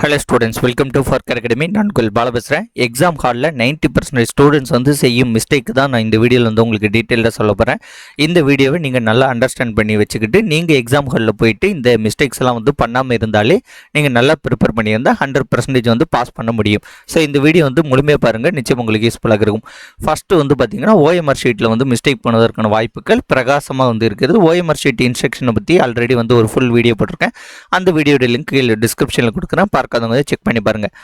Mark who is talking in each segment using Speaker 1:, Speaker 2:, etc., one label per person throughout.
Speaker 1: Hello students welcome to ஃபர்கர் academy நான் குல் பால பேசுகிறேன் எக்ஸாம் ஹாலில் நைன்ட்டி பர்சன்டேஜ் ஸ்டூடெண்ட்ஸ் வந்து செய்யும் மிஸ்டேக் தான் நான் இந்த வீடியோவில் வந்து உங்களுக்கு டீட்டெயிலாக சொல்ல போகிறேன் இந்த வீடியோவை நீங்கள் நல்லா அண்டர்ஸ்டாண்ட் பண்ணி வச்சுக்கிட்டு நீங்கள் எக்ஸாம் ஹாலில் போயிட்டு இந்த மிஸ்டேக்ஸ் எல்லாம் வந்து பண்ணாமல் இருந்தாலே நீங்கள் நல்லா ப்ரிப்பேர் பண்ணியிருந்தால் ஹண்ட்ரட் பர்சன்டேஜ் வந்து பாஸ் பண்ண முடியும். ஸோ இந்த வீடியோ வந்து முழுமையாக பாருங்கள் நிச்சயம் உங்களுக்கு யூஸ்ஃபுல்லாக இருக்கும். ஃபஸ்ட்டு வந்து பார்த்தீங்கன்னா ஓஎம்ஆர் ஷீட்டில் வந்து மிஸ்டேக் பண்ணுவதற்கான வாய்ப்புகள் பிரகாசமாக வந்து இருக்கிறது ஓஎம்ஆர் ஷீட் இன்ஸ்ட்ரக்ஷனை பற்றி ஆல்ரெடி வந்து ஒரு ஃபுல் வீடியோ போட்டிருக்கேன். அந்த வீடியோட லிங்க் டிஸ்கிரிப்ஷனில் கொடுக்குறேன். பார்க்காதவங்க செக் பண்ணி பாருங்கள்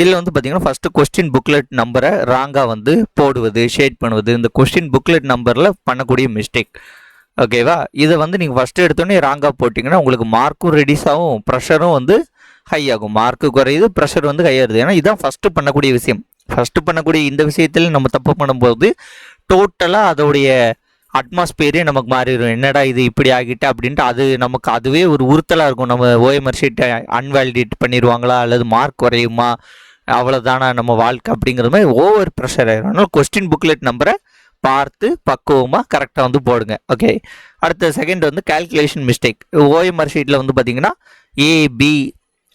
Speaker 1: இதில் வந்து பார்த்தீங்கன்னா ஃபஸ்ட்டு கொஸ்டின் புக்லெட் நம்பரை ராங்காக வந்து போடுவது ஷேட் பண்ணுவது இந்த கொஸ்டின் புக்லெட் நம்பரில் பண்ணக்கூடிய மிஸ்டேக் ஓகேவா இதை வந்து நீங்கள் ஃபஸ்ட்டு எடுத்தோடனே ராங்காக போட்டிங்கன்னா உங்களுக்கு மார்க்கும் ரெடியூஸ் ஆகும் ப்ரெஷரும் வந்து ஹை ஆகும். மார்க்கு குறையுது ப்ரெஷர் வந்து ஹையாகுது ஏன்னா இதுதான் ஃபஸ்ட்டு பண்ணக்கூடிய விஷயம். ஃபஸ்ட்டு பண்ணக்கூடிய இந்த விஷயத்தில் நம்ம தப்பு பண்ணும்போது டோட்டலாக அதோடைய அட்மாஸ்பியரே நமக்கு மாறிடும் என்னடா இது இப்படி ஆகிட்டு அப்படின்ட்டு அது நமக்கு அதுவே ஒரு உறுத்தலாக இருக்கும். நம்ம ஓஎம்ஆர் ஷீட்டை அன்வேலிடேட் பண்ணிடுவாங்களா அல்லது மார்க் குறையுமா? அவ்வளோதானா நம்ம வாழ்க்கை அப்படிங்கிற மாதிரி ஓவர் ப்ரெஷர் ஆகிடும் அதனால் கொஸ்டின் புக்லெட் நம்பரை பார்த்து பக்குவமாக கரெக்டாக வந்து போடுங்க. ஓகே அடுத்த செகண்ட் வந்து கால்குலேஷன் மிஸ்டேக் ஓஎம்ஆர் ஷீட்டில் வந்து பார்த்தீங்கன்னா ஏபி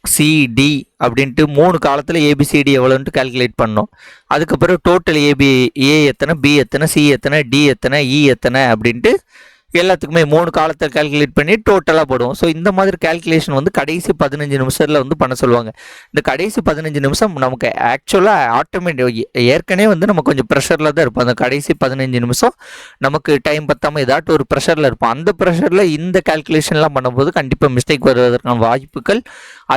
Speaker 1: சிடி அப்படின்ட்டு மூணு காலத்தில் ஏபிசிடி எவ்வளோன்ட்டு கால்குலேட் பண்ணோம். அதுக்கப்புறம் டோட்டல் ஏபி ஏ எத்தனை பி எத்தனை சி எத்தனை டி எத்தனை இ எத்தனை அப்படின்ட்டு எல்லாத்துக்குமே மூணு காலத்தை கால்குலேட் பண்ணி டோட்டலாக போடுவோம். ஸோ இந்த மாதிரி கால்குலேஷன் வந்து கடைசி பதினஞ்சு நிமிஷத்தில் வந்து பண்ண சொல்லுவாங்க. இந்த கடைசி பதினஞ்சு நிமிஷம் நமக்கு ஆக்சுவலாக ஆட்டோமேட்டிக் ஏற்கனவே வந்து நம்ம கொஞ்சம் ப்ரெஷரில் தான் இருப்போம். அந்த கடைசி பதினஞ்சு நிமிஷம் நமக்கு டைம் பத்தாமல் ஏதாட்டும் ஒரு ப்ரெஷரில் இருப்போம். அந்த ப்ரெஷரில் இந்த கால்குலேஷன்லாம் பண்ணும்போது கண்டிப்பாக மிஸ்டேக் வருவதற்கான வாய்ப்புகள்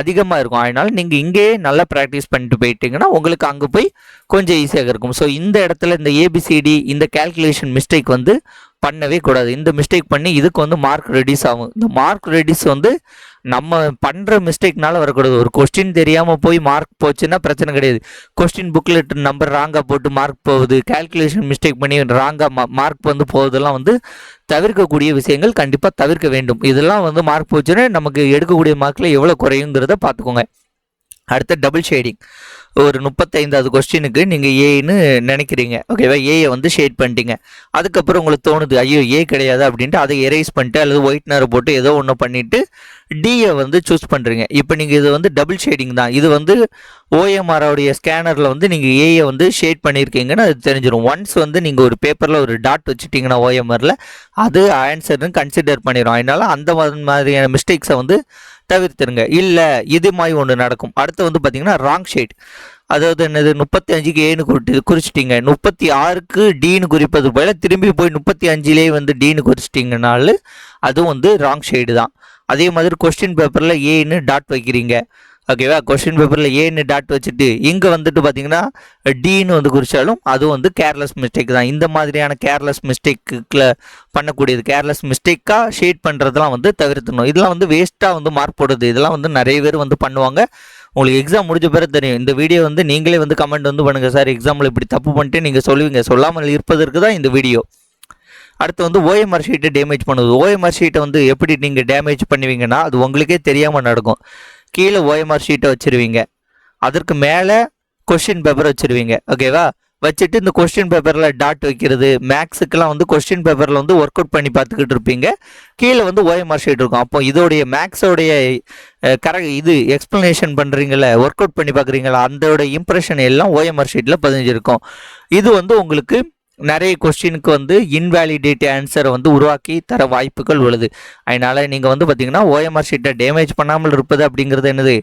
Speaker 1: அதிகமாக இருக்கும். அதனால் நீங்கள் இங்கேயே நல்லா ப்ராக்டிஸ் பண்ணிட்டு போயிட்டீங்கன்னா உங்களுக்கு அங்கே போய் கொஞ்சம் ஈஸியாக இருக்கும். ஸோ இந்த இடத்துல இந்த ஏபிசிடி இந்த கால்குலேஷன் மிஸ்டேக் வந்து பண்ணவே கூடாது. இந்த மிஸ்டேக் பண்ணி இதுக்கு வந்து மார்க் ரெடியூஸ் ஆகும். இந்த மார்க் ரெடியூஸ் வந்து நம்ம பண்ணுற மிஸ்டேக்னால வரக்கூடாது. ஒரு கொஸ்டின் தெரியாமல் போய் மார்க் போச்சுன்னா பிரச்சனை கிடையாது. கொஸ்டின் புக்லெட் நம்பர் ராங்காக போட்டு மார்க் போகுது. கால்குலேஷன் மிஸ்டேக் பண்ணி ராங்காக மார்க் வந்து போகுதெல்லாம் வந்து தவிர்க்கக்கூடிய விஷயங்கள் கண்டிப்பாக தவிர்க்க வேண்டும். இதெல்லாம் வந்து மார்க் போச்சுன்னா நமக்கு எடுக்கக்கூடிய மார்க்கில் எவ்வளோ குறையுங்கிறத பார்த்துக்கோங்க. அடுத்து டபுள் ஷேடிங் ஒரு முப்பத்தைந்தாவது கொஸ்டினுக்கு நீங்கள் ஏன்னு நினைக்கிறீங்க. ஓகேவா ஏயை வந்து ஷேட் பண்ணிட்டீங்க. அதுக்கப்புறம் உங்களுக்கு தோணுது ஐயோ ஏ கிடையாது அப்படின்ட்டு அதை எரேஸ் பண்ணிட்டு அல்லது ஒயிட்னரை போட்டு ஏதோ ஒன்று பண்ணிவிட்டு டியை வந்து சூஸ் பண்ணுறீங்க இப்போ நீங்கள் இது வந்து டபுள் ஷேடிங் தான். இது வந்து ஓஎம்ஆரோடைய ஸ்கேனரில் வந்து நீங்கள் ஏயை வந்து ஷேட் பண்ணியிருக்கீங்கன்னு அது தெரிஞ்சிடும் ஒன்ஸ் வந்து நீங்கள் ஒரு பேப்பரில் ஒரு டாட் வச்சுட்டிங்கன்னா ஓஎம்ஆரில் அது ஆன்சர்னு கன்சிடர் பண்ணிடும் அதனால அந்த மாதிரியான மிஸ்டேக்ஸை வந்து தவிர்த்துருங்க. இல்லை இது மாதிரி ஒன்று நடக்கும். அடுத்து வந்து பார்த்தீங்கன்னா ராங் ஷேட் அதாவது என்னது முப்பத்தி அஞ்சுக்கு ஏன்னு குறிட்டு குறிச்சிட்டிங்க. முப்பத்தி ஆறுக்கு டீனு குறிப்பது போல திரும்பி போய் முப்பத்தி அஞ்சுலேயே வந்து டீனு குறிச்சிட்டிங்கனாலும் அதுவும் வந்து ராங் ஷேடு தான். அதே மாதிரி கொஸ்டின் பேப்பரில் ஏன்னு டாட் வைக்கிறீங்க. ஓகேவா கொஸ்டின் பேப்பரில் ஏன்னு டாட் வச்சுட்டு இங்கே வந்துட்டு பார்த்தீங்கன்னா டீன்னு வந்து குறிச்சாலும் அதுவும் வந்து கேர்லெஸ் மிஸ்டேக் தான். இந்த மாதிரியான கேர்லெஸ் மிஸ்டேக்கில் பண்ணக்கூடியது. கேர்லெஸ் மிஸ்டேக்காக ஷேட் பண்ணுறதெல்லாம் வந்து தவிர்த்தணும் இதெல்லாம் வந்து வேஸ்ட்டாக வந்து மார்க் போடுது. இதெல்லாம் வந்து நிறைய பேர் வந்து பண்ணுவாங்க. உங்களுக்கு எக்ஸாம் முடிஞ்ச பிறகு தெரியும். இந்த வீடியோ வந்து நீங்களே வந்து கமெண்ட் வந்து பண்ணுங்கள் சார் எக்ஸாமில் இப்படி தப்பு பண்ணிட்டு நீங்கள் சொல்லுவீங்க. சொல்லாமல் இருப்பதற்கு தான் இந்த வீடியோ அடுத்து வந்து ஓஎம்ஆர் ஷீட்டை டேமேஜ் பண்ணுது. ஓஎம்ஆர் ஷீட்டை வந்து எப்படி நீங்கள் டேமேஜ் பண்ணுவீங்கன்னா அது உங்களுக்கே தெரியாமல் நடக்கும். கீழே ஓஎம்ஆர் ஷீட்டை வச்சுருவீங்க. அதற்கு மேலே கொஸ்டின் பேப்பர் வச்சுருவீங்க. ஓகேவா வச்சுட்டு இந்த கொஸ்டின் பேப்பரில் டாட் வைக்கிறது மேக்ஸுக்கெல்லாம் வந்து கொஸ்டின் பேப்பரில் வந்து ஒர்க் அவுட் பண்ணி பார்த்துக்கிட்டு இருப்பீங்க. கீழே வந்து ஓஎம்ஆர் ஷீட் இருக்கும். அப்போ இதோடைய மேக்ஸோடைய கரெக்ட் இது எக்ஸ்ப்ளனேஷன் பண்ணுறீங்கள ஒர்க் அவுட் பண்ணி பார்க்குறீங்களா அதோட இம்ப்ரெஷன் எல்லாம் ஓஎம்ஆர் ஷீட்டில் பதிஞ்சிருக்கும். இது வந்து உங்களுக்கு நிறைய கொஸ்டினுக்கு வந்து இன்வேலிடேட் ஆன்சரை வந்து உருவாக்கி தர வாய்ப்புகள் உள்ளது. அதனால் நீங்கள் வந்து பார்த்தீங்கன்னா ஓஎம்ஆர் ஷீட்டை டேமேஜ் பண்ணாமல் இருப்பது அப்படிங்கிறது என்னது?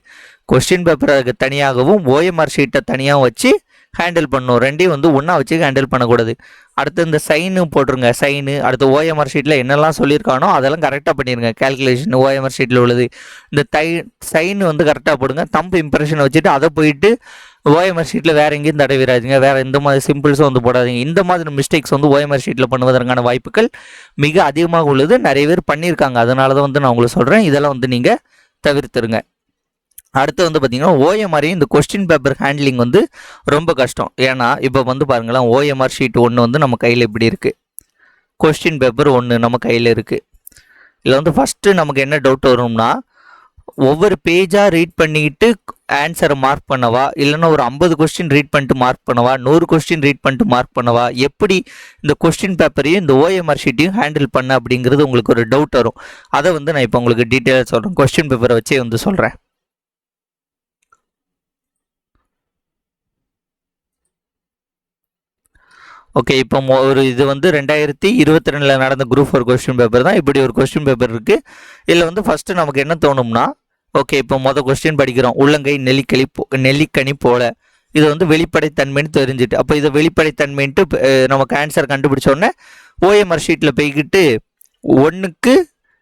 Speaker 1: கொஸ்டின் பேப்பருக்கு தனியாகவும் ஓஎம்ஆர் ஷீட்டை தனியாகவும் வச்சு ஹேண்டில் பண்ணணும் ரெண்டையும் வந்து ஒன்றா வச்சு ஹேண்டில் பண்ணக்கூடாது. அடுத்து இந்த சைனு போட்டுருங்க. சைனு அடுத்து ஓஎம்ஆர் ஷீட்டில் என்னெல்லாம் சொல்லியிருக்கானோ அதெல்லாம் கரெக்டாக பண்ணிடுங்க கேல்குலேஷன் ஓஎம்ஆர் ஷீட்டில் உள்ளது. இந்த தை சைன் வந்து கரெக்டாக போடுங்க. தம்பு இம்ப்ரெஷனை வச்சுட்டு அதை போயிட்டு ஓஎம்ஆர் ஷீட்டில் வேறு எங்கேயும் தடவிடாதீங்க வேறு எந்த மாதிரி சிம்பிள்ஸும் வந்து போடாதீங்க. இந்த மாதிரி மிஸ்டேக்ஸ் வந்து ஓஎம்ஆர் ஷீட்டில் பண்ணுவதற்கான வாய்ப்புகள் மிக அதிகமாக உள்ளது. நிறைய பேர் பண்ணியிருக்காங்க. அதனால தான் வந்து நான் உங்களுக்கு சொல்கிறேன் இதெல்லாம் வந்து நீங்கள் தவிர்த்துருங்க. அடுத்து வந்து பார்த்தீங்கன்னா ஓஎம்ஆரையும் இந்த கொஸ்டின் பேப்பர் ஹேண்ட்லிங் வந்து ரொம்ப கஷ்டம். ஏன்னா இப்போ வந்து பாருங்களேன் ஓஎம்ஆர் ஷீட் ஒன்று வந்து நம்ம கையில் இப்படி இருக்குது கொஸ்டின் பேப்பர் ஒன்று நம்ம கையில் இருக்குது இதில் வந்து ஃபஸ்ட்டு நமக்கு என்ன டவுட் வரும்னா ஒவ்வொரு பேஜாக ரீட் பண்ணிக்கிட்டு ஆன்சரை மார்க் பண்ணவா? இல்லைன்னா ஒரு ஐம்பது கொஸ்டின் ரீட் பண்ணிட்டு மார்க் பண்ணவா? நூறு கொஸ்டின் ரீட் பண்ணிட்டு மார்க் பண்ணவா? எப்படி இந்த கொஸ்டின் பேப்பரையும் இந்த ஓஎம்ஆர் ஷீட்டையும் ஹேண்டில் பண்ண அப்படிங்கிறது உங்களுக்கு ஒரு டவுட் வரும். அதை வந்து நான் இப்போ உங்களுக்கு டீட்டெயிலாக சொல்கிறேன் கொஸ்டின் பேப்பரை வச்சே வந்து சொல்கிறேன் ஓகே இப்போ ஒரு இது வந்து ரெண்டாயிரத்தி இருபத்தி ரெண்டில் நடந்த குரூப் ஃபோர் கொஸ்டின் பேப்பர் தான். இப்படி ஒரு கொஸ்டின் பேப்பர் இருக்குது இதில் வந்து ஃபஸ்ட்டு நமக்கு என்ன தோணும்னா ஓகே இப்போ மொதல் கொஸ்டின் படிக்கிறோம். உள்ளங்கை நெல்லிக்கலி போ நெல்லிக்கனி போல. இது வந்து வெளிப்படைத்தன்மைன்னு தெரிஞ்சுட்டு அப்போ இதை வெளிப்படைத்தன்மைன்ட்டு அஹ், நமக்கு ஆன்சர் கண்டுபிடிச்ச ஓஎம்ஆர் ஷீட்டில் போய்கிட்டு ஒன்றுக்கு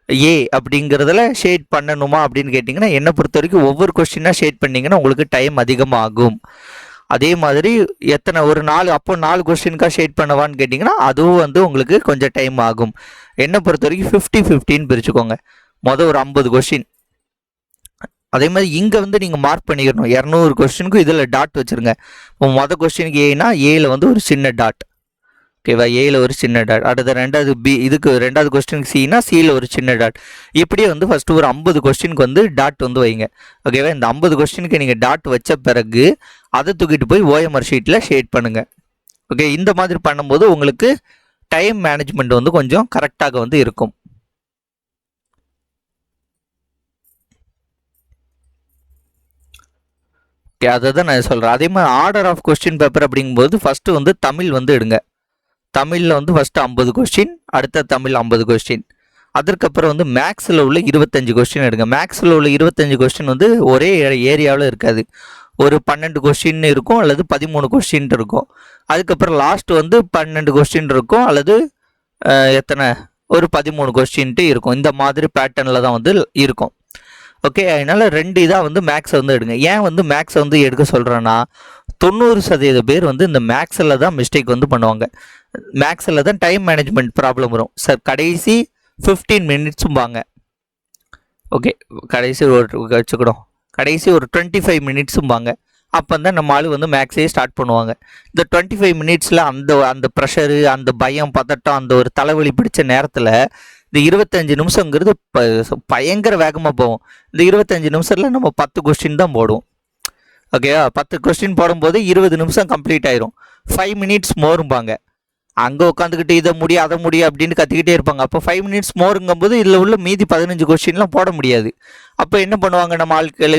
Speaker 1: ஏ அப்படிங்கிறதுல ஷேட் பண்ணணுமா அப்படின்னு கேட்டிங்கன்னா என்னை பொறுத்த வரைக்கும் ஒவ்வொரு கொஸ்டினாக ஷேட் பண்ணிங்கன்னா உங்களுக்கு டைம் அதிகமாகும். அதே மாதிரி எத்தனை ஒரு நாலு அப்போ நாலு கொஸ்டினுக்காக ஷேட் பண்ணவான்னு கேட்டிங்கன்னா அதுவும் வந்து உங்களுக்கு கொஞ்சம் டைம் ஆகும். என்னை பொறுத்த வரைக்கும் ஃபிஃப்டி ஃபிஃப்டின்னு பிரிச்சுக்கோங்க. மொதல் ஒரு ஐம்பது கொஸ்டின் அதே மாதிரி இங்கே வந்து நீங்கள் மார்க் பண்ணிக்கணும். இரநூறு கொஸ்டினுக்கும் இதில் டாட் வச்சுருங்க. இப்போ மொதல் கொஸ்டினுக்கு ஏன்னா ஏயில் வந்து ஒரு சின்ன டாட் ஓகேவா ஏயில் ஒரு சின்ன டாட் அடுத்த ரெண்டாவது பி இதுக்கு ரெண்டாவது கொஸ்டினுக்கு சினா சியில் ஒரு சின்ன டாட் இப்படியே வந்து ஃபஸ்ட்டு ஒரு ஐம்பது கொஸ்டினுக்கு வந்து டாட் வந்து வைங்க. ஓகேவா இந்த ஐம்பது கொஸ்டினுக்கு நீங்கள் டாட் வச்ச பிறகு அதை தூக்கிட்டு போய் ஓஎம்ஆர் ஷீட்டில் ஷேட் பண்ணுங்கள் ஓகே இந்த மாதிரி பண்ணும்போது உங்களுக்கு டைம் மேனேஜ்மெண்ட் வந்து கொஞ்சம் கரெக்டாக வந்து இருக்கும். ஓகே அதை தான் நான் சொல்கிறேன் அதே மாதிரி ஆர்டர் ஆஃப் கொஸ்டின் பேப்பர் அப்படிங்கும்போது ஃபஸ்ட்டு வந்து தமிழ் வந்து எடுங்க. தமிழில் வந்து ஃபஸ்ட்டு ஐம்பது கொஸ்டின் அடுத்த தமிழ் ஐம்பது கொஸ்டின் அதற்கப்புறம் வந்து மேக்ஸில் உள்ள இருபத்தஞ்சு கொஸ்டின் எடுங்க. மேக்ஸில் உள்ள இருபத்தஞ்சு கொஸ்டின் வந்து ஒரே ஏரியாவில் இருக்காது. ஒரு பன்னெண்டு கொஸ்டின் இருக்கும் அல்லது பதிமூணு கொஸ்டின் இருக்கும். அதுக்கப்புறம் லாஸ்ட் வந்து பன்னெண்டு கொஸ்டின் இருக்கும் அல்லது எத்தனை? ஒரு பதிமூணு கொஸ்டின்ட்டு இருக்கும். இந்த மாதிரி பேட்டர்னில் தான் வந்து இருக்கும். ஓகே அதனால் ரெண்டு இதாக வந்து மேக்ஸை வந்து எடுங்க. ஏன் வந்து மேக்ஸை வந்து எடுக்க சொல்கிறேன்னா தொண்ணூறு சதவீத பேர் வந்து இந்த மேக்ஸில் தான் மிஸ்டேக் வந்து பண்ணுவாங்க. மேக்ஸில் தான் டைம் மேனேஜ்மெண்ட் ப்ராப்ளம் வரும். சார் கடைசி ஃபிஃப்டீன் மினிட்ஸும்பாங்க ஓகே கடைசி ஒரு வச்சுக்கிடும் கடைசி ஒரு டுவெண்ட்டி ஃபைவ் மினிட்ஸும்பாங்க அப்போ தான் நம்ம ஆளு வந்து மேக்ஸே ஸ்டார்ட் பண்ணுவாங்க. இந்த டுவெண்ட்டி ஃபைவ் மினிட்ஸில் அந்த அந்த ப்ரெஷரு அந்த பயம் பதட்டம் அந்த ஒரு தலைவலி பிடிச்ச நேரத்தில் இந்த இருபத்தஞ்சு நிமிஷங்கிறது ப- பயங்கர வேகமாக போகும். இந்த இருபத்தஞ்சு நிமிஷத்தில் நம்ம பத்து கொஸ்டின் தான் போடுவோம். ஓகேவா பத்து கொஸ்டின் போடும்போது இருபது நிமிஷம் கம்ப்ளீட் ஆயிரும். ஃபைவ் மினிட்ஸ் மோரும்பாங்க அங்கே உட்காந்துக்கிட்டு இதை முடிய அதை முடியும் அப்படின்னு கற்றுக்கிட்டே இருப்பாங்க. அப்போ ஃபைவ் மினிட்ஸ் மோருங்கும்போது இதில் உள்ள மீதி பதினஞ்சு கொஸ்டின்லாம் போட முடியாது. அப்போ என்ன பண்ணுவாங்க நம்ம ஆட்கள்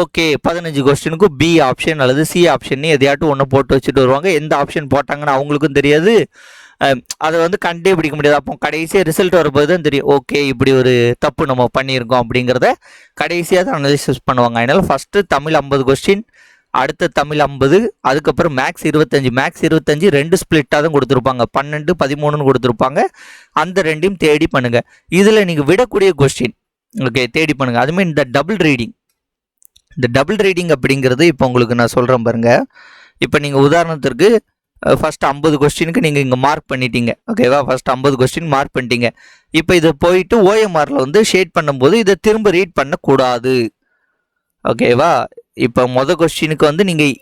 Speaker 1: ஓகே பதினஞ்சு கொஸ்டினுக்கும் பி ஆப்ஷன் அல்லது சி ஆப்ஷன் எதையாட்டும் ஒன்று போட்டு வச்சுட்டு வருவாங்க. எந்த ஆப்ஷன் போட்டாங்கன்னு அவங்களுக்கும் தெரியாது. அதை வந்து கண்டே பிடிக்க முடியாது. அப்போ கடைசியாக ரிசல்ட் வரும்போது தான் தெரியும் ஓகே இப்படி ஒரு தப்பு நம்ம பண்ணியிருக்கோம் அப்படிங்கிறத கடைசியாக தான் அனலிசிஸ் பண்ணுவாங்க. அதனால் ஃபஸ்ட்டு தமிழ் ஐம்பது கொஸ்டின் அடுத்த தமிழ் ஐம்பது அதுக்கப்புறம் மேக்ஸ் இருபத்தஞ்சு மேக்ஸ் இருபத்தஞ்சு ரெண்டு ஸ்பிளிட்டாக தான் கொடுத்துருப்பாங்க. பன்னெண்டு பதிமூணுன்னு கொடுத்துருப்பாங்க. அந்த ரெண்டையும் தேடி பண்ணுங்கள் இதில் நீங்கள் விடக்கூடிய கொஸ்டின் ஓகே தேடி பண்ணுங்கள் அதுமாரி இந்த டபுள் ரீடிங் இந்த டபுள் ரீடிங் அப்படிங்கிறது இப்போ உங்களுக்கு நான் சொல்கிறேன் பாருங்கள் இப்போ நீங்கள் உதாரணத்திற்கு ஃபஸ்ட் ஐம்பது கொஸ்டினுக்கு நீங்கள் இங்கே மார்க் பண்ணிட்டீங்க. ஓகேவா ஃபஸ்ட் ஐம்பது கொஸ்டின் மார்க் பண்ணிட்டீங்க. இப்போ இதை போயிட்டு ஓஎம்ஆரில் வந்து ஷேட் பண்ணும்போது இதை திரும்ப ரீட் பண்ணக்கூடாது. ஓகேவா இப்போ மொதல் கொஸ்டினுக்கு வந்து நீங்கள்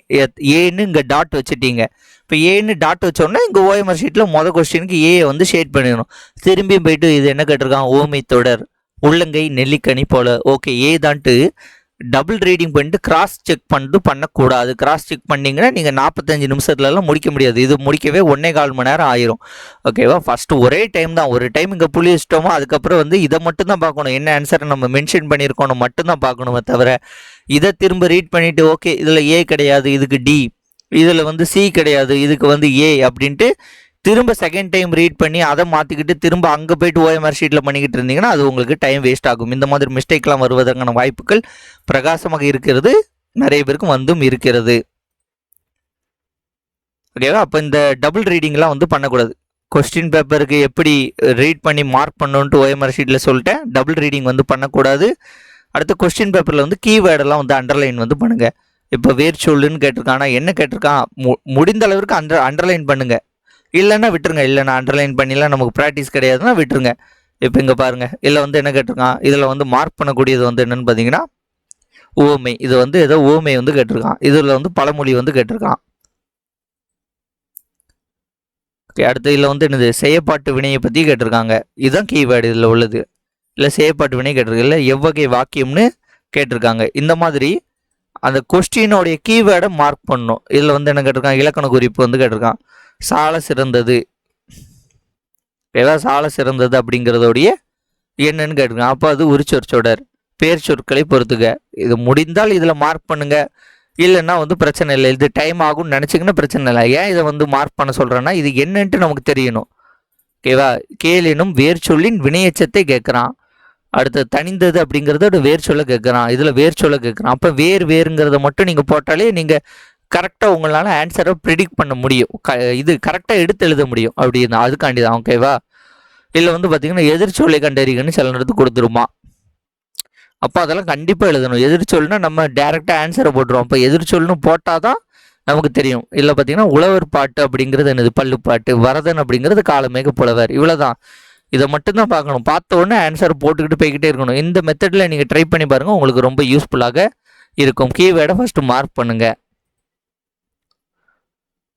Speaker 1: ஏன்னு இங்கே டாட் வச்சுட்டீங்க. இப்போ ஏன்னு டாட் வச்சோடனே இங்கே ஓஎம்ஆர் ஷீட்டில் மொதல் கொஸ்டினுக்கு ஏ வந்து ஷேட் பண்ணிடணும். திரும்பியும் போயிட்டு இது என்ன கேட்டிருக்கான்? ஓமை தொடர். உள்ளங்கை நெல்லிக்கனி போல. ஓகே ஏ தான்ட்டு டபுள் ரீடிங் பண்ணிட்டு கிராஸ் செக் பண்ணிட்டு பண்ணக்கூடாது. கிராஸ் செக் பண்ணிங்கன்னா நீங்கள் நாற்பத்தஞ்சு நிமிஷத்துலலாம் முடிக்க முடியாது. இது முடிக்கவே ஒன்றே கால் மணி நேரம் ஆயிரும். ஓகேவா ஃபஸ்ட்டு ஒரே டைம் தான். ஒரு டைம் இங்கே புள்ளி வச்சிட்டோமோ அதுக்கப்புறம் வந்து இதை மட்டும் தான் பார்க்கணும். என்ன ஆன்சரை நம்ம மென்ஷன் பண்ணியிருக்கோம் மட்டும்தான் பார்க்கணுமே தவிர இதை திரும்ப ரீட் பண்ணிவிட்டு ஓகே இதில் ஏ கிடையாது இதுக்கு டி இதில் வந்து சி கிடையாது இதுக்கு வந்து ஏ அப்படின்ட்டு திரும்ப செகண்ட் டைம் ரீட் பண்ணி அதை மாற்றிக்கிட்டு திரும்ப அங்கே போயிட்டு ஓஎம்ஆர் ஷீட்டில் பண்ணிக்கிட்டு இருந்தீங்கன்னா அது உங்களுக்கு டைம் வேஸ்ட் ஆகும். இந்த மாதிரி மிஸ்டேக்லாம் வருவதற்கான வாய்ப்புகள் பிரகாசமாக இருக்கிறது. நிறைய பேருக்கு வந்தும் இருக்கிறது. ஓகேவா அப்போ இந்த டபுள் ரீடிங்லாம் வந்து பண்ணக்கூடாது. கொஸ்டின் பேப்பருக்கு எப்படி ரீட் பண்ணி மார்க் பண்ணணுன்ட்டு ஓஎம்ஆர் ஷீட்டில் சொல்லிட்டேன். டபுள் ரீடிங் வந்து பண்ணக்கூடாது. அடுத்து கொஸ்டின் பேப்பரில் வந்து கீவேர்டெல்லாம் வந்து அண்டர்லைன் வந்து பண்ணுங்கள் இப்போ வேர் சொல்லுன்னு கேட்டிருக்கான். ஆனால் என்ன கேட்டிருக்கான்? மு முடிந்த அளவிற்கு அண்டர் அண்டர்லைன் பண்ணுங்கள் இல்லைன்னா விட்டுருங்க. இல்லை நான் அண்டர்லைன் பண்ணிலாம் நமக்கு ப்ராக்டிஸ் கிடையாதுன்னா விட்டுருங்க. இப்போ இங்கே பாருங்கள் இல்லை வந்து என்ன கேட்டிருக்கான்? இதில் வந்து மார்க் பண்ணக்கூடியது வந்து என்னன்னு பார்த்தீங்கன்னா ஓமை. இது வந்து ஏதோ ஓமை வந்து கேட்டிருக்கான். இதில் வந்து பழமொழி வந்து கேட்டிருக்கான். ஓகே அடுத்து இதில் வந்து என்னது? செய்யப்பாட்டு வினையை பற்றி கேட்டிருக்காங்க. இதுதான் கீவேர்டு இதில் உள்ளது. இல்லை செய்யப்பாட்டு வினை கேட்டிருக்கு இல்லை எவ்வகை வாக்கியம்னு கேட்டிருக்காங்க. இந்த மாதிரி அந்த கொஸ்டினோடைய கீவேர்டை மார்க் பண்ணணும். இதில் வந்து என்ன கேட்டிருக்கான்? இலக்கண குறிப்பு வந்து கேட்டிருக்கான். சால சிறந்தது. ஏதாவது சால சிறந்தது அப்படிங்கிறதோடைய என்னன்னு கேட்டுங்க அப்போ அது உரிச்சொற்சொடர் பேர் சொற்களை பொறுத்துக. இது முடிந்தால் இதில் மார்க் பண்ணுங்க. இல்லைன்னா வந்து பிரச்சனை இல்லை. இது டைம் ஆகும்னு நினச்சிங்கன்னா பிரச்சனை இல்லை. ஏன் இதை வந்து மார்க் பண்ண சொல்கிறேன்னா இது என்னன்ட்டு நமக்கு தெரியணும். ஓகேவா கேளினும் வேர் சொல்லின் வினையச்சத்தை கேட்குறான். அடுத்து தனிந்தது அப்படிங்கிறத ஒரு வேர் சொல்ல கேட்குறான். இதில் வேர் சொல்ல கேட்குறான். அப்போ வேர் வேருங்கிறத மட்டும் நீங்கள் போட்டாலே நீங்கள் கரெக்டாக உங்களால் ஆன்சரை ப்ரிடிக்ட் பண்ண முடியும். க இது கரெக்டாக எடுத்து எழுத முடியும். அப்படின்னா அதுக்காண்டி தான் ஓகேவா இல்லை வந்து பார்த்தீங்கன்னா எதிர்ச்சொல்லை கண்டறிகன்னு சில நேரத்துக்கு கொடுத்துருமா? அப்போ அதெல்லாம் கண்டிப்பாக எழுதணும். எதிர்ச்சொல்னா நம்ம டேரெக்டாக ஆன்சரை போட்டுருவோம். அப்போ எதிர்ச்சொல்னு போட்டால் தான் நமக்கு தெரியும். இல்லை பார்த்தீங்கன்னா உழவர் பாட்டு அப்படிங்கிறது என்னது? பல்லு பாட்டு வரதன் அப்படிங்கிறது காலமேக புலவர். இவ்வளோதான் இதை மட்டும்தான் பார்க்கணும். பார்த்த உடனே ஆன்சர் போட்டுக்கிட்டு போய்கிட்டே இருக்கணும். இந்த மெத்தடில் நீங்கள் ட்ரை பண்ணி பாருங்கள் உங்களுக்கு ரொம்ப யூஸ்ஃபுல்லாக இருக்கும். கீவேர்டை ஃபஸ்ட்டு மார்க் பண்ணுங்கள்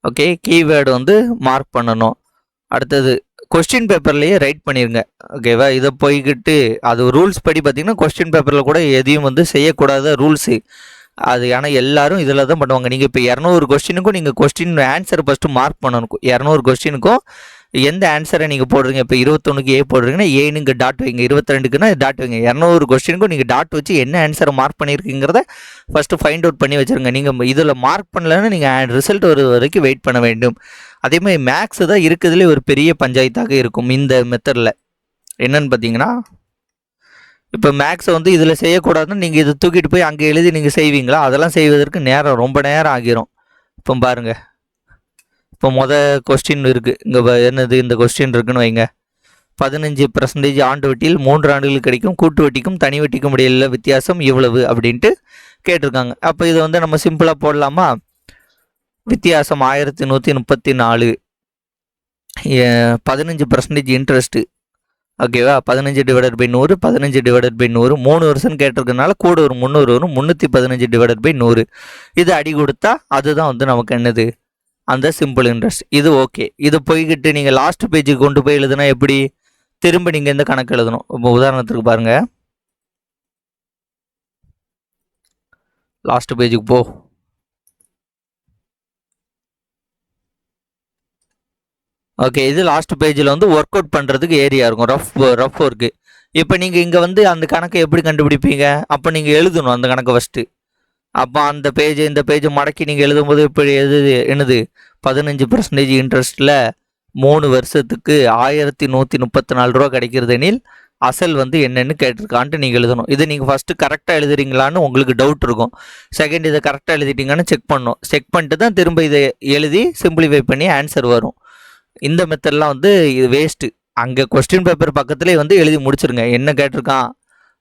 Speaker 1: ஓகே கீவேர்டு வந்து மார்க் பண்ணணும். அடுத்தது கொஸ்டின் பேப்பர்லேயே ரைட் பண்ணிடுங்க ஓகேவா இதை போய்கிட்டு அது ரூல்ஸ் படி பார்த்திங்கன்னா கொஸ்டின் பேப்பரில் கூட எதையும் வந்து செய்யக்கூடாத ரூல்ஸு அது ஆனால் எல்லாரும் இதில் தான் பண்ணுவாங்க. நீங்கள் இப்போ இரநூறு கொஸ்டினுக்கும் நீங்கள் கொஸ்டின் ஆன்சர் ஃபஸ்ட்டு மார்க் பண்ணணும். இரநூறு கொஸ்டினுக்கும் எந்த ஆன்சரை நீங்கள் போடுறீங்க? இப்போ இருபத்தொன்னுக்கு ஏ போடுறீங்கன்னா ஏனுங்க டாட் வைங்க. இருபத்தி ரெண்டுக்குன்னா டாட் வைங்க. இரநூறு கொஸ்டினுக்கும் நீங்கள் டாட் வச்சு என்ன ஆன்சரை மார்க் பண்ணியிருக்கீங்கிறத ஃபஸ்ட்டு ஃபைண்ட் அவுட் பண்ணி வச்சுருங்க. நீங்கள் இதில் மார்க் பண்ணலன்னா நீங்கள் ரிசல்ட் வர வரைக்கும் வெயிட் பண்ண வேண்டும். அதே மாதிரி மேக்ஸ் தான் இருக்கிறதுலே ஒரு பெரிய பஞ்சாயத்தாக இருக்கும் இந்த மெத்தடில் என்னன்னு பார்த்தீங்கன்னா இப்போ மேக்ஸை வந்து இதில் செய்யக்கூடாதுன்னு நீங்கள் இதை தூக்கிட்டு போய் அங்கே எழுதி நீங்கள் செய்வீங்களா? அதெல்லாம் செய்வதற்கு நேரம் ரொம்ப நேரம் ஆகிரும். இப்போ பாருங்கள் இப்போ மொத கொஸ்டின் இருக்குது இங்கே என்னது இந்த கொஸ்டின் இருக்குன்னு வைங்க. பதினஞ்சு பர்சன்டேஜ் ஆண்டு வட்டியில் மூன்று ஆண்டுகள் கிடைக்கும். கூட்டு வட்டிக்கும் தனி வட்டிக்கும் இடையில வித்தியாசம் இவ்வளவு அப்படின்ட்டு கேட்டிருக்காங்க. அப்போ இதை வந்து நம்ம சிம்பிளாக போடலாமா? வித்தியாசம் ஆயிரத்தி நூற்றி முப்பத்தி நாலு. பதினஞ்சு பர்சன்டேஜ் இன்ட்ரெஸ்ட்டு ஓகேவா பதினஞ்சு டிவைடட் பை நூறு பதினஞ்சு டிவைடட் பை நூறு. மூணு வருஷம் கேட்டிருக்கனால கூட ஒரு முந்நூறு வரும். முந்நூற்றி பதினஞ்சு டிவைடட் பை நூறு. இது அடி கொடுத்தா அதுதான் வந்து நமக்கு என்னது? அந்த சிம்பிள் இன்ட்ரெஸ்ட் இது ஓகே இது போய்கிட்டு நீங்கள் லாஸ்ட் பேஜுக்கு கொண்டு போய் எழுதுனா எப்படி? திரும்ப நீங்கள் இந்த கணக்கு எழுதணும். இப்போ உதாரணத்துக்கு பாருங்கள் லாஸ்ட் பேஜுக்கு போ. ஓகே இது லாஸ்ட் பேஜில் வந்து ஒர்க் அவுட் பண்ணுறதுக்கு ஏரியா இருக்கும். ரஃப் ரஃப் ஒர்க்கு இப்போ நீங்கள் இங்கே வந்து அந்த கணக்கை எப்படி கண்டுபிடிப்பீங்க? அப்போ நீங்கள் எழுதணும் அந்த கணக்கை ஃபஸ்ட்டு அப்போ அந்த பேஜ் இந்த பேஜ் மடக்கி நீங்கள் எழுதும்போது இப்படி எது என்னது? பதினஞ்சு பர்சன்டேஜ் இன்ட்ரெஸ்ட்டில் மூணு வருஷத்துக்கு ஆயிரத்தி நூற்றி முப்பத்தி நாலு ரூபா கிடைக்கிறது எனில் அசல் வந்து என்னென்னு கேட்டிருக்கான்ட்டு நீங்கள் எழுதணும். இதை நீங்கள் ஃபஸ்ட்டு கரெக்டாக எழுதுறீங்களான்னு உங்களுக்கு டவுட் இருக்கும். செகண்ட் இதை கரெக்டாக எழுதிட்டீங்கன்னு செக் பண்ணணும் செக் பண்ணிட்டு தான் திரும்ப இதை எழுதி சிம்பிளிஃபை பண்ணி ஆன்சர் வரும். இந்த மெத்தட்லாம் வந்து இது வேஸ்ட்டு அங்கே கொஸ்டின் பேப்பர் பக்கத்துலேயே வந்து எழுதி முடிச்சிருங்க. என்ன கேட்டிருக்கான்?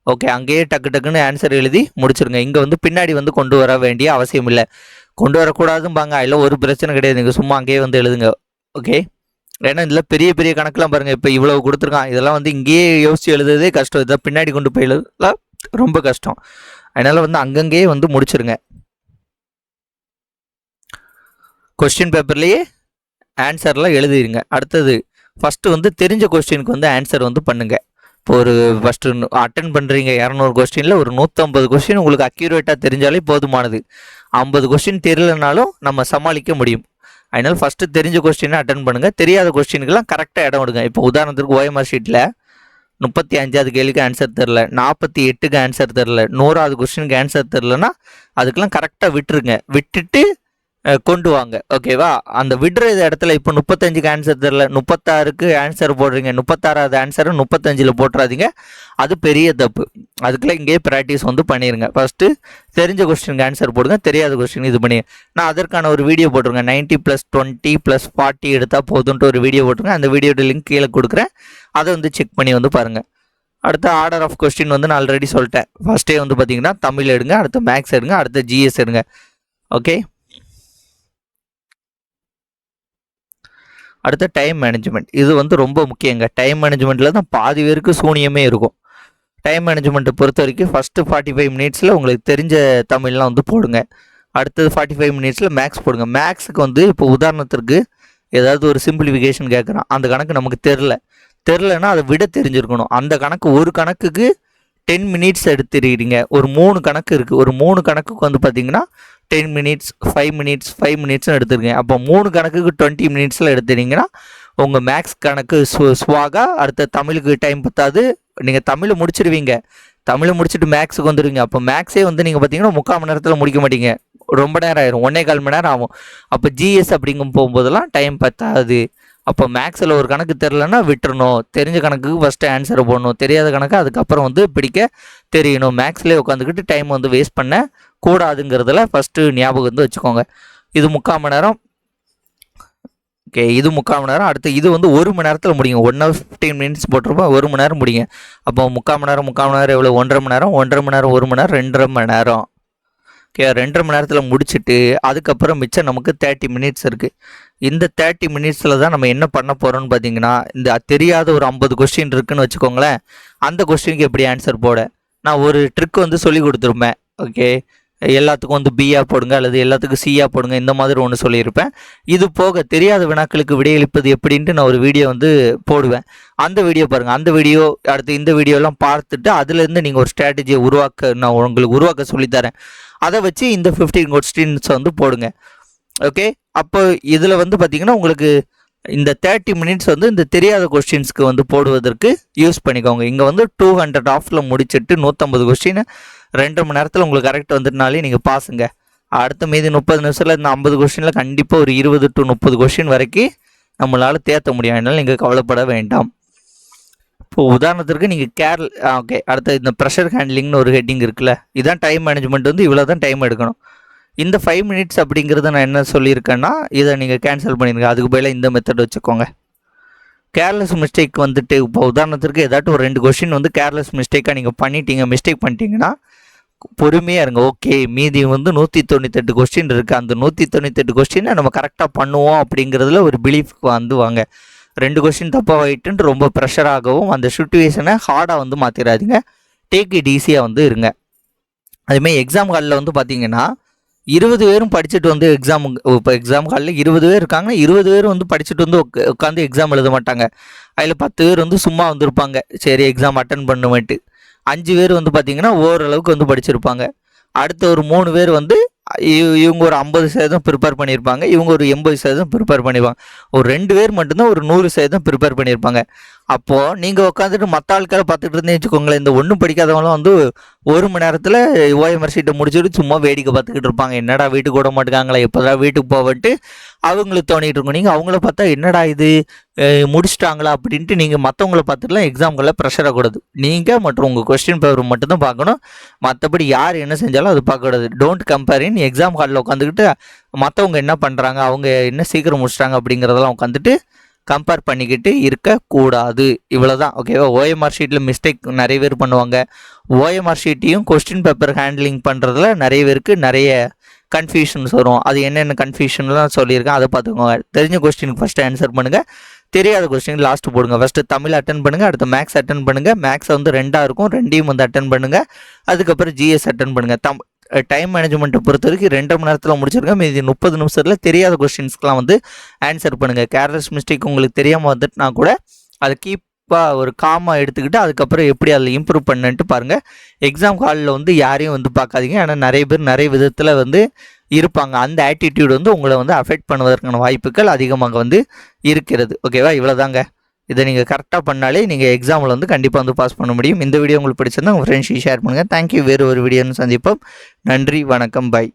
Speaker 1: ஓகே அங்கேயே டக்கு டக்குன்னு ஆன்சர் எழுதி முடிச்சிருங்க. இங்கே வந்து பின்னாடி வந்து கொண்டு வர வேண்டிய அவசியம் இல்லை. கொண்டு வரக்கூடாதும்பாங்க. அதில் ஒரு பிரச்சனை கிடையாது. நீங்கள் சும்மா அங்கேயே வந்து எழுதுங்க. ஓகே ஏன்னா இதில் பெரிய பெரிய கணக்கெலாம் பாருங்கள் இப்போ இவ்வளோ கொடுத்துருக்கான். இதெல்லாம் வந்து இங்கேயே யோசித்து எழுதுறதே கஷ்டம். இதை பின்னாடி கொண்டு போய் எழுதலாம். ரொம்ப கஷ்டம். அதனால் வந்து அங்கங்கேயே வந்து முடிச்சிருங்க. கொஸ்டின் பேப்பர்லேயே ஆன்சர்லாம் எழுதிடுங்க அடுத்தது ஃபஸ்ட்டு வந்து தெரிஞ்ச கொஸ்டினுக்கு வந்து ஆன்சர் வந்து பண்ணுங்கள் ஒரு ஃபஸ்ட்டு அட்டன் பண்ணுறீங்க இரநூறு கொஸ்டினில் ஒரு நூற்றம்பது கொஸ்டின் உங்களுக்கு அக்யூரேட்டாக தெரிஞ்சாலே போதுமானது. ஐம்பது கொஸ்டின் தெரியலனாலும் நம்ம சமாளிக்க முடியும். அதனால் ஃபஸ்ட்டு தெரிஞ்ச கொஸ்டினை அட்டன் பண்ணுங்கள் தெரியாத கொஸ்டினுக்கெல்லாம் கரெக்டாக இடம் விடுங்க. இப்போ உதாரணத்துக்கு ஓஎம்ஆர் ஷீட்டில் முப்பத்தி அஞ்சாவது கேள்விக்கு ஆன்சர் தெரில நாற்பத்தி எட்டுக்கு ஆன்சர் தெரில நூறாவது கொஸ்டினுக்கு ஆன்சர் தெரிலனா அதுக்கெல்லாம் கரெக்டாக விட்டுருங்க. விட்டுட்டு கொண்டு வாங்க. ஓகேவா அந்த விடுற இடத்துல இப்போ முப்பத்தஞ்சுக்கு ஆன்சர் தெரில. முப்பத்தாறுக்கு ஆன்சர் போடுறீங்க. முப்பத்தாறாவது ஆன்சரை முப்பத்தஞ்சில் போட்டுறாதீங்க. அது பெரிய தப்பு. அதுக்குள்ள இங்கேயே ப்ராக்டிஸ் வந்து பண்ணிடுங்க ஃபஸ்ட்டு தெரிஞ்ச கொஸ்டினுக்கு ஆன்சர் போடுங்க. தெரியாத கொஸ்டின் இது பண்ணி நான் அதற்கான ஒரு வீடியோ போட்டிருங்க 90 ப்ளஸ் டுவெண்ட்டி ப்ளஸ் ஃபார்ட்டி எடுத்தால் போதுன்ட்டு ஒரு வீடியோ போட்டிருங்க அந்த வீடியோட லிங்க் கீழே கொடுக்குறேன். அதை வந்து செக் பண்ணி வந்து பாருங்கள் அடுத்த ஆர்டர் ஆஃப் கொஸ்டின் வந்து நான் ஆல்ரெடி சொல்லிட்டேன். ஃபஸ்ட்டே வந்து பார்த்தீங்கன்னா தமிழ் எடுங்க. அடுத்து மேக்ஸ் எடுங்க. அடுத்து ஜிஎஸ் எடுங்க. ஓகே அடுத்து டைம் மேனேஜ்மெண்ட் இது வந்து ரொம்ப முக்கியங்க. டைம் மேனேஜ்மெண்ட்டில் தான் பாதி பேருக்கு சூனியமே இருக்கும். டைம் மேனேஜ்மெண்ட்டை பொறுத்த வரைக்கும் ஃபஸ்ட்டு ஃபார்ட்டி ஃபைவ் மினிட்ஸில் உங்களுக்கு தெரிஞ்ச தமிழ்லாம் வந்து போடுங்க. அடுத்தது ஃபார்ட்டி ஃபைவ் மினிட்ஸில் மேக்ஸ் போடுங்க மேக்ஸுக்கு வந்து இப்போ உதாரணத்திற்கு ஏதாவது ஒரு சிம்பிளிஃபிகேஷன் கேட்குறான் அந்த கணக்கு நமக்கு தெரில தெரிலன்னா அதை விட தெரிஞ்சிருக்கணும். அந்த கணக்கு ஒரு கணக்குக்கு டென் மினிட்ஸ் எடுத்துருக்கிறீங்க ஒரு மூணு கணக்கு இருக்குது ஒரு மூணு கணக்குக்கு வந்து பார்த்தீங்கன்னா ten minutes five minutes five மினிட்ஸ்னு எடுத்துருக்கேன். அப்போ மூணு கணக்குக்கு டுவெண்ட்டி மினிட்ஸில் எடுத்துட்டீங்கன்னா உங்கள் மேக்ஸ் கணக்கு சு ஸ்வாகா அடுத்த தமிழுக்கு டைம் பத்தாது. நீங்கள் தமிழை முடிச்சிடுவீங்க தமிழை முடிச்சுட்டு மேக்ஸுக்கு வந்துடுவீங்க அப்போ மேக்ஸே வந்து நீங்கள் பார்த்தீங்கன்னா முக்கால் மணி நேரத்தில் முடிக்க மாட்டீங்க. ரொம்ப நேரம் ஆயிரும். ஒன்றே கால் மணி நேரம் ஆகும். அப்போ ஜிஎஸ் அப்படிங்கும் போகும்போதெல்லாம் டைம் பத்தாது. அப்போ மேக்ஸில் ஒரு கணக்கு தெரிலன்னா விட்டுறணும். தெரிஞ்ச கணக்குக்கு ஃபஸ்ட்டு ஆன்சரை போடணும். தெரியாத கணக்கு அதுக்கப்புறம் வந்து பிடிக்க தெரியணும். மேக்ஸ்லேயே உட்காந்துக்கிட்டு டைம் வந்து வேஸ்ட் பண்ண கூடாதுங்கிறதுல ஃபஸ்ட்டு ஞாபகம் வந்து வச்சுக்கோங்க. இது முக்கால் மணி நேரம். ஓகே இது முக்கால் மணி நேரம். அடுத்து இது வந்து ஒரு மணி நேரத்தில் முடியும் ஒன் ஹவர் ஃபிஃப்டீன் மினிட்ஸ் போட்டிருப்போம். ஒரு மணி நேரம் முடியும் அப்போ முக்கால் மணி நேரம் முக்கால் மணி நேரம் எவ்வளோ ஒன்றரை மணி நேரம் ஒன்றரை மணி நேரம் ஒரு மணி நேரம் ரெண்டரை மணி நேரம். ஓகே ரெண்டரை மணி நேரத்தில் முடிச்சுட்டு அதுக்கப்புறம் மிச்சம் நமக்கு தேர்ட்டி மினிட்ஸ் இருக்குது இந்த தேர்ட்டி மினிட்ஸில் தான் நம்ம என்ன பண்ண போகிறோம்னு பார்த்தீங்கன்னா இந்த தெரியாத ஒரு ஐம்பது கொஸ்டின் இருக்குன்னு வச்சுக்கோங்களேன் அந்த கொஸ்டினுக்கு எப்படி ஆன்சர் போட? நான் ஒரு ட்ரிக் வந்து சொல்லி கொடுத்துருப்பேன் ஓகே எல்லாத்துக்கும் வந்து பிஆ போடுங்க அல்லது எல்லாத்துக்கும் சியாக போடுங்க இந்த மாதிரி ஒன்று சொல்லியிருப்பேன். இது போக தெரியாத வினாக்களுக்கு விடையளிப்பது எப்படின்ட்டு நான் ஒரு வீடியோ வந்து போடுவேன். அந்த வீடியோ பாருங்கள் அந்த வீடியோ அடுத்து இந்த வீடியோலாம் பார்த்துட்டு அதுலேருந்து நீங்கள் ஒரு ஸ்ட்ராட்டஜியை உருவாக்க நான் உங்களுக்கு உருவாக்க சொல்லித்தரேன். அதை வச்சு இந்த ஃபிஃப்டீன் கொஸ்டின்ஸை வந்து போடுங்க. ஓகே அப்போ இதில் வந்து பார்த்திங்கன்னா உங்களுக்கு இந்த தேர்ட்டி மினிட்ஸ் வந்து இந்த தெரியாத கொஸ்டின்ஸ்க்கு வந்து போடுவதற்கு யூஸ் பண்ணிக்கோங்க. இங்கே வந்து டூ ஹண்ட்ரட் ஆஃபில் முடிச்சுட்டு நூற்றம்பது கொஸ்டின் ரெண்டு மணி நேரத்தில் உங்களுக்கு கரெக்ட் வந்துட்டுனாலே நீங்கள் பாசுங்க அடுத்த மீதி முப்பது நிமிஷத்தில் இந்த ஐம்பது கொஸ்டினில் கண்டிப்பாக ஒரு இருபது டு முப்பது கொஸ்டின் வரைக்கும் நம்மளால் தேர்த்த முடியும். அதனால் நீங்கள் கவலைப்பட வேண்டாம். இப்போ உதாரணத்திற்கு நீங்கள் கேர் ஓகே அடுத்த இந்த ப்ரெஷர் ஹேண்ட்லிங்னு ஒரு ஹெட்டிங் இருக்குல்ல. இதான் டைம் மேனேஜ்மெண்ட் வந்து இவ்வளோ தான் டைம் எடுக்கணும். இந்த ஃபைவ் மினிட்ஸ் அப்படிங்கிறத நான் என்ன சொல்லியிருக்கேன்னா இதை நீங்கள் கேன்சல் பண்ணிடுங்க. அதுக்கு பதிலாக இந்த மெத்தட் வச்சுக்கோங்க. கேர்லெஸ் மிஸ்டேக் வந்துட்டு இப்போ உதாரணத்திற்கு ஏதாட்டும் ஒரு ரெண்டு கொஷின் வந்து கேர்லெஸ் மிஸ்டேக்காக நீங்கள் பண்ணிட்டீங்க மிஸ்டேக் பண்ணிட்டீங்கன்னா பொறுமையாக இருங்க. ஓகே மீதி வந்து நூற்றி தொண்ணூத்தெட்டு கொஸ்டின் இருக்குது அந்த நூற்றி தொண்ணூத்தெட்டு கொஸ்டினை நம்ம கரெக்டாக பண்ணுவோம் அப்படிங்கிறதுல ஒரு பிலீஃப்க்கு வந்து வாங்க ரெண்டு கொஸ்டின் தப்பாக ஆகிட்டுன்ட்டு ரொம்ப ப்ரெஷராகவும் அந்த சுச்சுவேஷனை ஹார்டாக வந்து மாற்றிடாதீங்க டேக் இட் ஈஸியாக வந்து இருங்க. அதுமாதிரி எக்ஸாம் ஹாலில் வந்து பார்த்தீங்கன்னா இருபது பேரும் படிச்சுட்டு வந்து எக்ஸாம் இப்போ எக்ஸாம் ஹாலில் இருபது பேர் இருக்காங்கன்னா இருபது பேர் வந்து படிச்சுட்டு வந்து உட்காந்து எக்ஸாம் எழுத மாட்டாங்க. அதில் பத்து பேர் வந்து சும்மா வந்திருப்பாங்க. சரி எக்ஸாம் அட்டன் பண்ணுமேட்டு அஞ்சு பேர் வந்து பார்த்தீங்கன்னா ஓரளவுக்கு வந்து படிச்சிருப்பாங்க. அடுத்த ஒரு மூணு பேர் வந்து இவங்க ஒரு ஐம்பது சதவீதம் ப்ரிப்பேர் பண்ணியிருப்பாங்க இவங்க ஒரு எண்பது சதவீதம் ப்ரிப்பேர் பண்ணியிருப்பாங்க ஒரு ரெண்டு பேர் மட்டும்தான் ஒரு நூறு சதவீதம் ப்ரிப்பேர் பண்ணியிருப்பாங்க அப்போது நீங்கள் உட்காந்துட்டு மற்ற ஆட்களை பார்த்துட்டு இருந்தேன்னு வச்சுக்கோங்களேன் இந்த ஒன்றும் படிக்காதவங்களாம் வந்து ஒரு மணி நேரத்தில் ஓஎம்ஆர் சீட்டை முடிச்சுட்டு சும்மா வேடிக்கை பார்த்துக்கிட்டு இருப்பாங்க. என்னடா வீட்டுக்கு விட மாட்டேங்காங்களா எப்போதான் வீட்டுக்கு போவன்ட்டு அவங்களுக்கு தோணிட்டு இருக்கும். நீங்கள் அவங்கள பார்த்தா என்னடா இது? முடிச்சிட்டாங்களா அப்படின்ட்டு நீங்கள் மற்றவங்கள பார்த்துட்டுலாம் எக்ஸாம்களில் ப்ரெஷராக கூடாது. நீங்கள் மற்றும் உங்கள் கொஸ்டின் பேப்பர் மட்டும்தான் பார்க்கணும். மற்றபடி யார் என்ன செஞ்சாலும் அது பார்க்கக்கூடாது டோன்ட் கம்பேர் இன் எக்ஸாம் ஹாலில் உட்காந்துக்கிட்டு மற்றவங்க என்ன பண்ணுறாங்க அவங்க என்ன சீக்கிரம் முடிச்சிட்டாங்க அப்படிங்கிறதெல்லாம் உட்காந்துட்டு கம்பேர் பண்ணிக்கிட்டு இருக்கக்கூடாது. இவ்வளோ தான் ஓகேவா ஓஎம்ஆர் ஷீட்டில் மிஸ்டேக் நிறைய பேர் பண்ணுவாங்க. ஓஎம்ஆர் ஷீட்டையும் கொஸ்டின் பேப்பர் ஹேண்ட்லிங் பண்ணுறதுல நிறைய பேருக்கு நிறைய கன்ஃபியூஷன்ஸ் வரும். அது என்னென்ன கன்ஃபியூஷன்லாம் சொல்லியிருக்கேன் அதை பார்த்துக்கோங்க. தெரிஞ்ச கொஸ்டினுக்கு ஃபஸ்ட்டு ஆன்சர் பண்ணுங்கள் தெரியாத கொஸ்டின் லாஸ்ட்டு போடுங்க. ஃபஸ்ட்டு தமிழ் அட்டன் பண்ணுங்கள் அடுத்து மேக்ஸ் அட்டன் பண்ணுங்கள் மேக்ஸ் வந்து ரெண்டாக இருக்கும் ரெண்டையும் வந்து அட்டன் பண்ணுங்கள் அதுக்கப்புறம் ஜிஎஸ் அட்டன் பண்ணுங்கள் தம் டைம் மேனேஜ்மெண்ட்டை பொறுத்த வரைக்கும் ரெண்டரை மணி நேரத்தில் முடிச்சிருக்கேன் மீதி முப்பது நிமிஷத்தில் தெரியாத கொஸ்டின்ஸ்க்கெலாம் வந்து ஆன்சர் பண்ணுங்கள் கேர்லெஸ் மிஸ்டேக் உங்களுக்கு தெரியாமல் வந்துட்டுனா கூட அதை கீப்பாக ஒரு காமாக எடுத்துக்கிட்டு அதுக்கப்புறம் எப்படி அதில் இம்ப்ரூவ் பண்ணுன்ட்டு பாருங்கள் எக்ஸாம் ஹாலில் வந்து யாரையும் வந்து பார்க்காதீங்க. ஏன்னா நிறைய பேர் நிறைய விதத்தில் வந்து இருப்பாங்க. அந்த ஆட்டிடியூட் வந்து உங்களை வந்து அஃபெக்ட் பண்ணுவதற்கான வாய்ப்புகள் அதிகமாக வந்து இருக்கிறது. ஓகேவா இவ்வளோதாங்க இதை நீங்கள் கரெக்டாக பண்ணாலே நீங்கள் எக்ஸாமில் வந்து கண்டிப்பாக வந்து பாஸ் பண்ண முடியும். இந்த வீடியோ உங்களுக்கு பிடிச்சிருந்தா உங்கள் ஃப்ரெண்ட்ஸுக்கு ஷேர் பண்ணுங்கள் தேங்க்யூ வேறு ஒரு வீடியோன்னு சந்திப்போம். நன்றி வணக்கம். பை